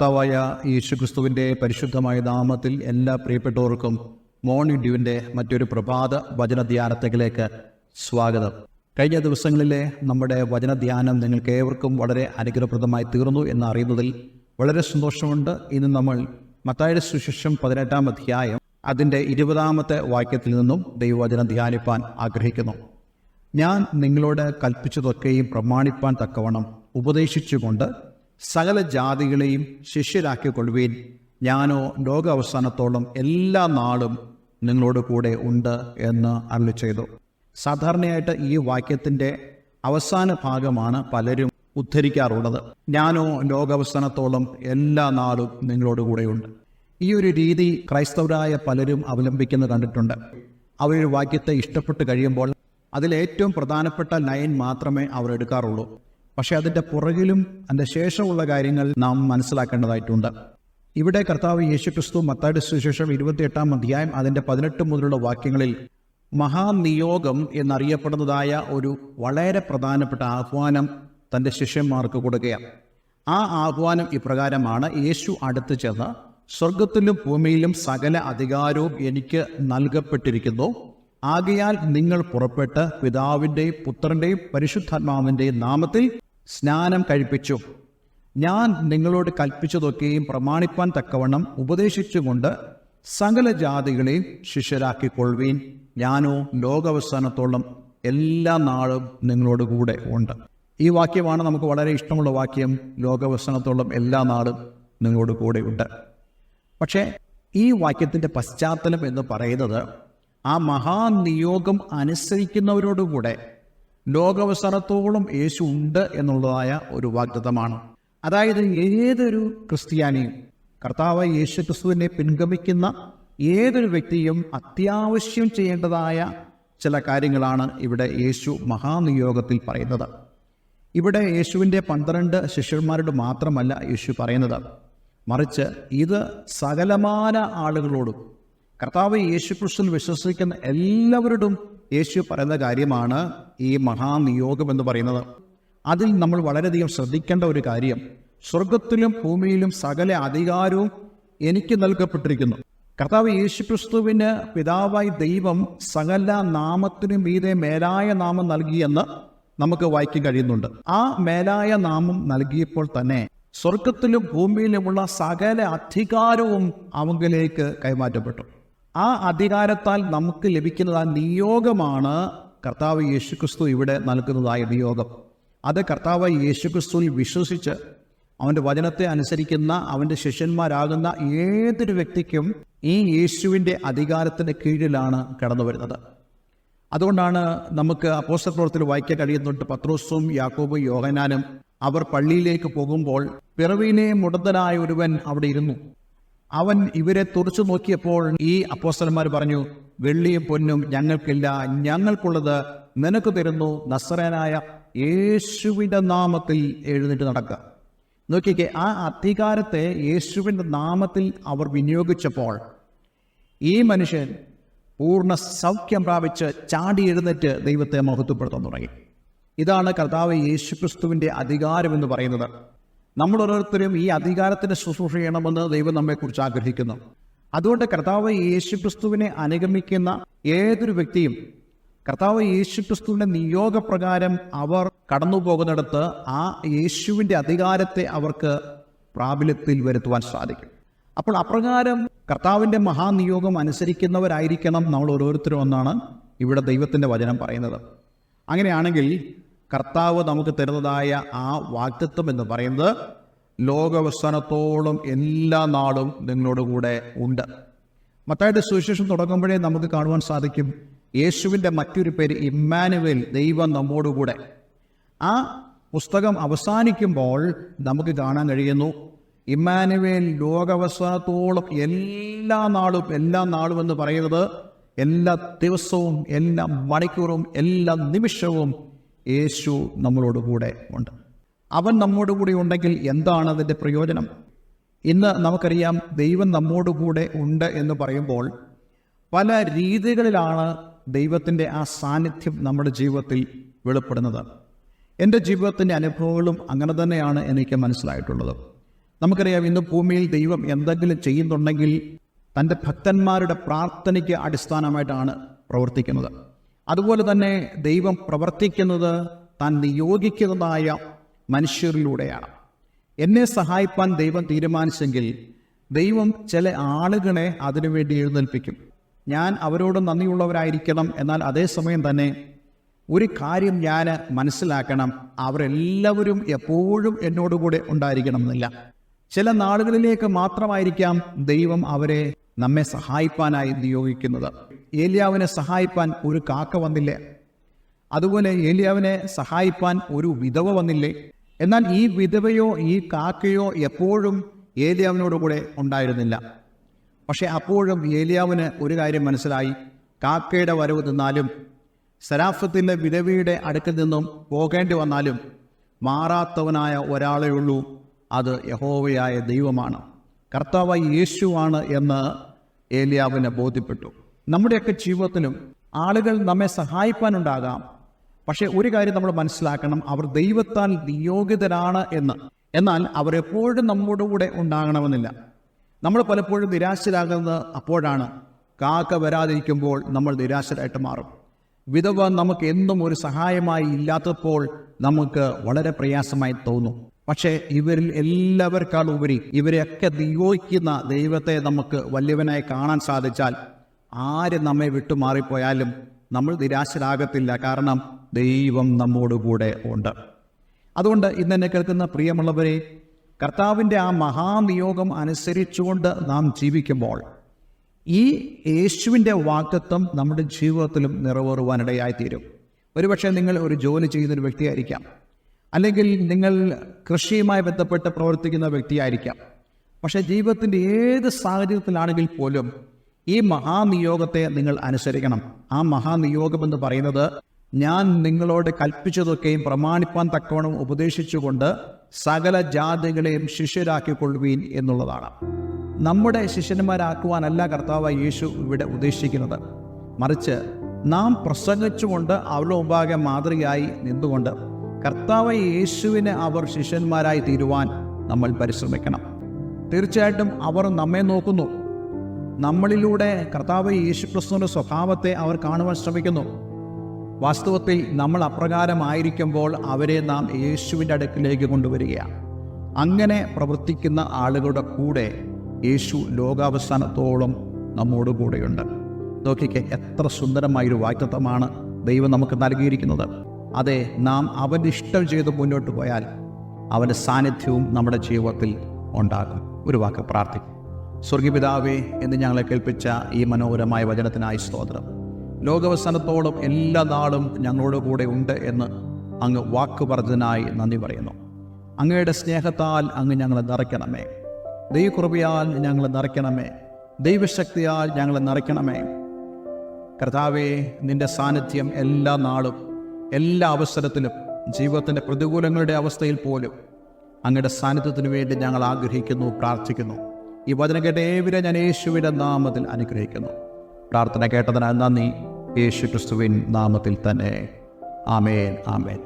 കർത്താവായ യേശുക്രിസ്തുവിന്റെ പരിശുദ്ധമായ നാമത്തിൽ എല്ലാ പ്രിയപ്പെട്ടവർക്കും മോർണിംഗ് ഡ്യൂവിന്റെ മറ്റൊരു പ്രഭാത വചനധ്യാനത്തിലേക്ക് സ്വാഗതം. കഴിഞ്ഞ ദിവസങ്ങളിലെ നമ്മുടെ വചനധ്യാനം നിങ്ങൾക്ക് ഏവർക്കും വളരെ അനുഗ്രഹപ്രദമായി തീർന്നു എന്ന് അറിയുന്നതിൽ വളരെ സന്തോഷമുണ്ട്. ഇന്ന് നമ്മൾ മത്തായുടെ സുശിഷം പതിനെട്ടാം അധ്യായം അതിന്റെ ഇരുപതാമത്തെ വാക്യത്തിൽ നിന്നും ദൈവവചനം ധ്യാനിപ്പാൻ ആഗ്രഹിക്കുന്നു. ഞാൻ നിങ്ങളോട് കൽപ്പിച്ചതൊക്കെയും പ്രമാണിപ്പാൻ തക്കവണ്ണം ഉപദേശിച്ചുകൊണ്ട് സകല ജാതികളെയും ശിഷ്യരാക്കിക്കൊള്ളുവീൻ. ഞാനോ ലോക അവസാനത്തോളം എല്ലാ നാളും നിങ്ങളോട് കൂടെ ഉണ്ട് എന്ന് അരുളി ചെയ്തു. സാധാരണയായിട്ട് ഈ വാക്യത്തിന്റെ അവസാന ഭാഗമാണ് പലരും ഉദ്ധരിക്കാറുള്ളത്. ഞാനോ ലോകാവസാനത്തോളം എല്ലാ നാളും നിങ്ങളോട് കൂടെയുണ്ട് ഈ ഒരു രീതി ക്രൈസ്തവരായ പലരും അവലംബിക്കുന്നത് കണ്ടിട്ടുണ്ട്. അവരൊരു വാക്യത്തെ ഇഷ്ടപ്പെട്ട് കഴിയുമ്പോൾ അതിലേറ്റവും പ്രധാനപ്പെട്ട ലൈൻ മാത്രമേ അവർ എടുക്കാറുള്ളൂ. പക്ഷെ അതിന്റെ പുറകിലും അതിന്റെ ശേഷമുള്ള കാര്യങ്ങൾ നാം മനസ്സിലാക്കേണ്ടതായിട്ടുണ്ട്. ഇവിടെ കർത്താവ് യേശുക്രിസ്തു മത്താടി സുശേഷം ഇരുപത്തിയെട്ടാം അധ്യായം അതിന്റെ പതിനെട്ട് മുതലുള്ള വാക്യങ്ങളിൽ മഹാനിയോഗം എന്നറിയപ്പെടുന്നതായ ഒരു വളരെ പ്രധാനപ്പെട്ട ആഹ്വാനം തന്റെ ശിഷ്യന്മാർക്ക് കൊടുക്കുകയാണ്. ആ ആഹ്വാനം ഇപ്രകാരമാണ് യേശു അടുത്ത് ചെന്ന് സ്വർഗത്തിലും ഭൂമിയിലും സകല അധികാരവും എനിക്ക് നൽകപ്പെട്ടിരിക്കുന്നു. ആകയാൽ നിങ്ങൾ പുറപ്പെട്ട് പിതാവിന്റെയും പുത്രന്റെയും പരിശുദ്ധാത്മാവിന്റെയും നാമത്തിൽ സ്നാനം കഴിപ്പിച്ചു. ഞാൻ നിങ്ങളോട് കൽപ്പിച്ചതൊക്കെയും പ്രമാണിപ്പാൻ തക്കവണ്ണം ഉപദേശിച്ചുകൊണ്ട് സകല ജാതികളെയും ശിഷ്യരാക്കിക്കൊള്ളുവീൻ. ഞാനോ ലോകാവസാനത്തോളം എല്ലാ നാളും നിങ്ങളോട് കൂടെ ഉണ്ട്. ഈ വാക്യമാണ് നമുക്ക് വളരെ ഇഷ്ടമുള്ള വാക്യം. ലോകാവസാനത്തോളം എല്ലാ നാളും നിങ്ങളോട് കൂടെ ഉണ്ട്. പക്ഷേ ഈ വാക്യത്തിന്റെ പശ്ചാത്തലം എന്ന് പറയുന്നത് ആ മഹാനിയോഗം അനുസരിക്കുന്നവരോടുകൂടെ ലോകാവസാനത്തോളം യേശു ഉണ്ട് എന്നുള്ളതായ ഒരു വാഗ്ദത്തമാണ്. അതായത് ഏതൊരു ക്രിസ്ത്യാനിയും കർത്താവ് യേശു ക്രിസ്തുവിനെ പിൻഗമിക്കുന്ന ഏതൊരു വ്യക്തിയും അത്യാവശ്യം ചെയ്യേണ്ടതായ ചില കാര്യങ്ങളാണ് ഇവിടെ യേശു മഹാനിയോഗത്തിൽ പറയുന്നത്. ഇവിടെ യേശുവിന്റെ പന്ത്രണ്ട് ശിഷ്യന്മാരോട് മാത്രമല്ല യേശു പറയുന്നത്. മറിച്ച് ഇത് സകലമാന ആളുകളോടും കർത്താവ് യേശു ക്രിസ്തുവിൽ വിശ്വസിക്കുന്ന എല്ലാവരോടും യേശു പറയുന്ന കാര്യമാണ് ഈ മഹാനിയോഗം എന്ന് പറയുന്നത്. അതിൽ നമ്മൾ വളരെയധികം ശ്രദ്ധിക്കേണ്ട ഒരു കാര്യം സ്വർഗത്തിലും ഭൂമിയിലും സകല അധികാരവും എനിക്ക് നൽകപ്പെട്ടിരിക്കുന്നു. കർത്താവ് യേശു ക്രിസ്തുവിന് പിതാവായി ദൈവം സകല നാമത്തിനു മീതെ മേലായ നാമം നൽകിയെന്ന് നമുക്ക് വായിക്കാൻ കഴിയുന്നുണ്ട്. ആ മേലായ നാമം നൽകിയപ്പോൾ തന്നെ സ്വർഗത്തിലും ഭൂമിയിലുമുള്ള സകല അധികാരവും അവങ്കിലേക്ക് കൈമാറ്റപ്പെട്ടു. ആ അധികാരത്താൽ നമുക്ക് ലഭിക്കുന്നത് ആ നിയോഗമാണ് കർത്താവ് യേശുക്രിസ്തു ഇവിടെ നൽകുന്നതായ നിയോഗം. അത് കർത്താവ് യേശുക്രിസ്തുവിൽ വിശ്വസിച്ച് അവന്റെ വചനത്തെ അനുസരിക്കുന്ന അവന്റെ ശിഷ്യന്മാരാകുന്ന ഏതൊരു വ്യക്തിക്കും ഈ യേശുവിന്റെ അധികാരത്തിന് കീഴിലാണ് കടന്നു വരുന്നത്. അതുകൊണ്ടാണ് നമുക്ക് അപ്പോസ്റ്റൽ പ്രവർത്തനം വായിക്കാൻ കഴിയുന്നുണ്ട്. പത്രോസും യാക്കോബും യോഹനാനും അവർ പള്ളിയിലേക്ക് പോകുമ്പോൾ പിറവിനെ മുടന്തനായ ഒരുവൻ അവിടെ ഇരുന്നു. അവൻ ഇവരെ തുറച്ചു നോക്കിയപ്പോൾ ഈ അപ്പോസ്റ്റലന്മാർ പറഞ്ഞു വെള്ളിയും പൊന്നും ഞങ്ങൾക്കില്ല. ഞങ്ങൾക്കുള്ളത് നിനക്ക് തരുന്നു. നസറനായ യേശുവിന്റെ നാമത്തിൽ എഴുന്നേറ്റ് നടക്കുക നോക്കിക്കേ ആ അധികാരത്തെ യേശുവിന്റെ നാമത്തിൽ അവർ വിനിയോഗിച്ചപ്പോൾ ഈ മനുഷ്യൻ പൂർണ സൗഖ്യം പ്രാപിച്ച് ചാടി എഴുന്നേറ്റ് ദൈവത്തെ മഹത്വപ്പെടുത്താൻ തുടങ്ങി. ഇതാണ് കർത്താവ് യേശുക്രിസ്തുവിന്റെ അധികാരം എന്ന് പറയുന്നത്. നമ്മൾ ഓരോരുത്തരും ഈ അധികാരത്തിന് ശുശ്രൂഷ ചെയ്യണമെന്ന് ദൈവം നമ്മെക്കുറിച്ച് ആഗ്രഹിക്കുന്നു. അതുകൊണ്ട് കർത്താവ് യേശുക്രിസ്തുവിനെ അനുഗമിക്കുന്ന ഏതൊരു വ്യക്തിയും കർത്താവ് യേശുക്രിസ്തുവിന്റെ നിയോഗപ്രകാരം അവർ കടന്നു പോകുന്നിടത്ത് ആ യേശുവിന്റെ അധികാരത്തെ അവർക്ക് പ്രാബല്യത്തിൽ വരുത്തുവാൻ സാധിക്കും. അപ്പോൾ അപ്രകാരം കർത്താവിന്റെ മഹാനിയോഗം അനുസരിക്കുന്നവരായിരിക്കണം നമ്മൾ ഓരോരുത്തരും എന്നാണ് ഇവിടെ ദൈവത്തിന്റെ വചനം പറയുന്നത്. അങ്ങനെയാണെങ്കിൽ കർത്താവ് നമുക്ക് തരുന്നതായ ആ വാക്തത്വം എന്ന് പറയുന്നത് ലോകവസ്ഥാനത്തോളം എല്ലാ നാളും നിങ്ങളോട് കൂടെ ഉണ്ട്. മറ്റായിട്ട് സുവിശേഷം തുടങ്ങുമ്പോഴേ നമുക്ക് കാണുവാൻ സാധിക്കും യേശുവിന്റെ മറ്റൊരു പേര് ഇമ്മാനുവേൽ ദൈവം നമ്മോടുകൂടെ ആ പുസ്തകം അവസാനിക്കുമ്പോൾ നമുക്ക് കാണാൻ കഴിയുന്നു ഇമ്മാനുവേൽ ലോകവസ്ഥാനത്തോളം എല്ലാ നാളും എല്ലാ നാളും എന്ന് പറയുന്നത് എല്ലാ ദിവസവും എല്ലാ മണിക്കൂറും എല്ലാ നിമിഷവും യേശു നമ്മളോട് കൂടെ ഉണ്ട്. അവൻ നമ്മോട് കൂടി ഉണ്ടെങ്കിൽ എന്താണ് അതിന്റെ പ്രയോജനം? ഇന്ന് നമുക്കറിയാം ദൈവം നമ്മോട് കൂടെ ഉണ്ട് എന്ന് പറയുമ്പോൾ പല രീതികളിലാണ് ദൈവത്തിന്റെ ആ സാന്നിധ്യം നമ്മുടെ ജീവിതത്തിൽ വെളിപ്പെടുന്നത്. എന്റെ ജീവിതത്തിന്റെ അനുഭവങ്ങളും അങ്ങനെ തന്നെയാണ് എനിക്ക് മനസ്സിലായിട്ടുള്ളത്. നമുക്കറിയാം ഇന്ന് ഭൂമിയിൽ ദൈവം എന്തെങ്കിലും ചെയ്യുന്നുണ്ടെങ്കിൽ തന്റെ ഭക്തന്മാരുടെ പ്രാർത്ഥനയ്ക്ക് അടിസ്ഥാനമായിട്ടാണ് പ്രവർത്തിക്കുന്നത്. അതുപോലെ തന്നെ ദൈവം പ്രവർത്തിക്കുന്നത് താൻ നിയോഗിക്കുന്നതായ മനുഷ്യരിലൂടെയാണ്. എന്നെ സഹായിപ്പാൻ ദൈവം തീരുമാനിച്ചെങ്കിൽ ദൈവം ചില ആളുകളെ അതിനുവേണ്ടി എഴുന്നേൽപ്പിക്കും. ഞാൻ അവരോട് നന്ദിയുള്ളവരായിരിക്കണം. എന്നാൽ അതേസമയം തന്നെ ഒരു കാര്യം ഞാൻ മനസ്സിലാക്കണം. അവരെല്ലാവരും എപ്പോഴും എന്നോടുകൂടെ ഉണ്ടായിരിക്കണം എന്നില്ല ചില നാളുകളിലേക്ക് മാത്രമായിരിക്കാം ദൈവം അവരെ നമ്മെ സഹായിപ്പാനായി നിയോഗിക്കുന്നത്. ഏലിയാവിനെ സഹായിപ്പാൻ ഒരു കാക്ക വന്നില്ലേ? അതുപോലെ ഏലിയാവിനെ സഹായിപ്പാൻ ഒരു വിധവ വന്നില്ലേ? എന്നാൽ ഈ വിധവയോ ഈ കാക്കയോ എപ്പോഴും ഏലിയാവിനോടുകൂടെ ഉണ്ടായിരുന്നില്ല. പക്ഷെ അപ്പോഴും ഏലിയാവിന് ഒരു കാര്യം മനസ്സിലായി. കാക്കയുടെ വരവ് നിന്നാലും സരാഫത്തിന്റെ വിധവയുടെ അടുക്കൽ നിന്നും പോകേണ്ടി വന്നാലും മാറാത്തവനായ ഒരാളേ ഉള്ളൂ. അത് യഹോവയായ ദൈവമാണ്. കർത്താവായി യേശുവാണ് എന്ന് ഏലിയാവിന് ബോധ്യപ്പെട്ടു. നമ്മുടെയൊക്കെ ജീവിതത്തിലും ആളുകൾ നമ്മെ സഹായിപ്പാനുണ്ടാകാം. പക്ഷേ ഒരു കാര്യം നമ്മൾ മനസ്സിലാക്കണം അവർ ദൈവത്താൽ നിയോഗിതരാണ് എന്ന്. എന്നാൽ അവരെപ്പോഴും നമ്മുടെ കൂടെ ഉണ്ടാകണമെന്നില്ല. നമ്മൾ പലപ്പോഴും നിരാശരാകുന്നത് അപ്പോഴാണ്. കാക്ക വരാതിരിക്കുമ്പോൾ നമ്മൾ നിരാശരായിട്ട് മാറും. വിധവ നമുക്ക് എന്നും ഒരു സഹായമായി ഇല്ലാത്തപ്പോൾ നമുക്ക് വളരെ പ്രയാസമായി തോന്നും. പക്ഷേ ഇവരിൽ എല്ലാവർക്കാൾ ഉപരി ഇവരെയൊക്കെ നിയോഗിക്കുന്ന ദൈവത്തെ നമുക്ക് വലിയവനായി കാണാൻ സാധിച്ചാൽ ആര് നമ്മെ വിട്ടുമാറിപ്പോയാലും നമ്മൾ നിരാശരാകത്തില്ല. കാരണം ദൈവം നമ്മോടുകൂടെ ഉണ്ട്. അതുകൊണ്ട് ഇന്ന് എന്നെ കേൾക്കുന്ന പ്രിയമുള്ളവരെ കർത്താവിന്റെ ആ മഹാനിയോഗം അനുസരിച്ചുകൊണ്ട് നാം ജീവിക്കുമ്പോൾ ഈ യേശുവിന്റെ വാക്തത്വം നമ്മുടെ ജീവിതത്തിലും നിറവേറുവാനിടയായിത്തീരും. ഒരുപക്ഷെ നിങ്ങൾ ഒരു ജോലി ചെയ്യുന്നൊരു വ്യക്തിയായിരിക്കാം. അല്ലെങ്കിൽ നിങ്ങൾ കൃഷിയുമായി ബന്ധപ്പെട്ട് പ്രവർത്തിക്കുന്ന വ്യക്തിയായിരിക്കാം. പക്ഷേ ജീവിതത്തിന്റെ ഏത് സാഹചര്യത്തിലാണെങ്കിൽ പോലും ഈ മഹാനിയോഗത്തെ നിങ്ങൾ അനുസരിക്കണം. ആ മഹാനിയോഗം എന്ന് പറയുന്നത് ഞാൻ നിങ്ങളോട് കൽപ്പിച്ചതൊക്കെയും പ്രമാണിപ്പാൻ തക്കവണ്ണം ഉപദേശിച്ചുകൊണ്ട് സകല ജാതികളെയും ശിഷ്യരാക്കിക്കൊള്ളുവീൻ എന്നുള്ളതാണ്. നമ്മുടെ ശിഷ്യന്മാരാക്കുവാനല്ല കർത്താവ് യേശു ഇവിടെ ഉദ്ദേശിക്കുന്നത്. മറിച്ച് നാം പ്രസംഗിച്ചുകൊണ്ട് അവരുടെ മുമ്പാകെ മാതൃകയായി നിന്നുകൊണ്ട് കർത്താവ് യേശുവിന് അവർ ശിഷ്യന്മാരായി തീരുവാൻ നമ്മൾ പരിശ്രമിക്കണം. തീർച്ചയായിട്ടും അവർ നമ്മെ നോക്കുന്നു. നമ്മളിലൂടെ കർത്താവ് യേശു ക്രിസ്തുവിന്റെ സ്വഭാവത്തെ അവർ കാണുവാൻ ശ്രമിക്കുന്നു. വാസ്തവത്തിൽ നമ്മൾ അപ്രകാരമായിരിക്കുമ്പോൾ അവരെ നാം യേശുവിന്റെ അടുക്കിലേക്ക് കൊണ്ടുവരികയാണ്. അങ്ങനെ പ്രവർത്തിക്കുന്ന ആളുകളുടെ കൂടെ യേശു ലോകാവസാനത്തോളം നമ്മോട് കൂടെയുണ്ട്. നോക്കിക്കെ എത്ര സുന്ദരമായൊരു വാക്തത്വമാണ് ദൈവം നമുക്ക് നൽകിയിരിക്കുന്നത്. അതെ നാം അവന്റെ ഇഷ്ടം ചെയ്ത് മുന്നോട്ട് പോയാൽ അവന്റെ സാന്നിധ്യവും നമ്മുടെ ജീവിതത്തിൽ ഉണ്ടാകും. ഒരു വാക്ക് പ്രാർത്ഥിക്കും സ്വർഗീപിതാവേ എന്ന് ഞങ്ങളെ കേൾപ്പിച്ച ഈ മനോഹരമായ വചനത്തിനായി സ്തോത്രം. ലോകവസനത്തോളം എല്ലാ നാളും ഞങ്ങളോട് കൂടെ ഉണ്ട് എന്ന് അങ്ങ് വാക്ക് പറഞ്ഞതിനായി നന്ദി പറയുന്നു. അങ്ങയുടെ സ്നേഹത്താൽ അങ്ങ് ഞങ്ങളെ നിറയ്ക്കണമേ. ദൈവകൃപയാൽ ഞങ്ങളെ നിറയ്ക്കണമേ. ദൈവശക്തിയാൽ ഞങ്ങളെ നിറയ്ക്കണമേ. കർത്താവേ നിന്റെ സാന്നിധ്യം എല്ലാ നാളും എല്ലാ അവസരത്തിലും ജീവിതത്തിന്റെ പ്രതികൂലങ്ങളുടെ അവസ്ഥയിൽ പോലും അങ്ങയുടെ സാന്നിധ്യത്തിന് വേണ്ടി ഞങ്ങൾ ആഗ്രഹിക്കുന്നു പ്രാർത്ഥിക്കുന്നു. ഈ വചനം കേട്ട ഏവരെ ഞാൻ യേശുവിന്റെ നാമത്തിൽ അനുഗ്രഹിക്കുന്നു. പ്രാർത്ഥന കേട്ടതിനാൽ നന്ദി. യേശു ക്രിസ്തുവിൻ നാമത്തിൽ തന്നെ. ആമേൻ ആമേൻ.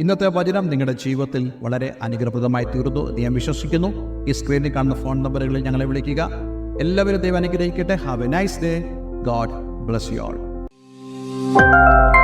ഇന്നത്തെ വചനം നിങ്ങളുടെ ജീവിതത്തിൽ വളരെ അനുഗ്രഹപ്രദമായി തീർന്നു ഞാൻ വിശ്വസിക്കുന്നു. ഈ സ്ക്രീനിൽ കാണുന്ന ഫോൺ നമ്പറുകളിൽ ഞങ്ങളെ വിളിക്കുക. എല്ലാവരും ദൈവം അനുഗ്രഹിക്കട്ടെ. Have a nice day God bless you all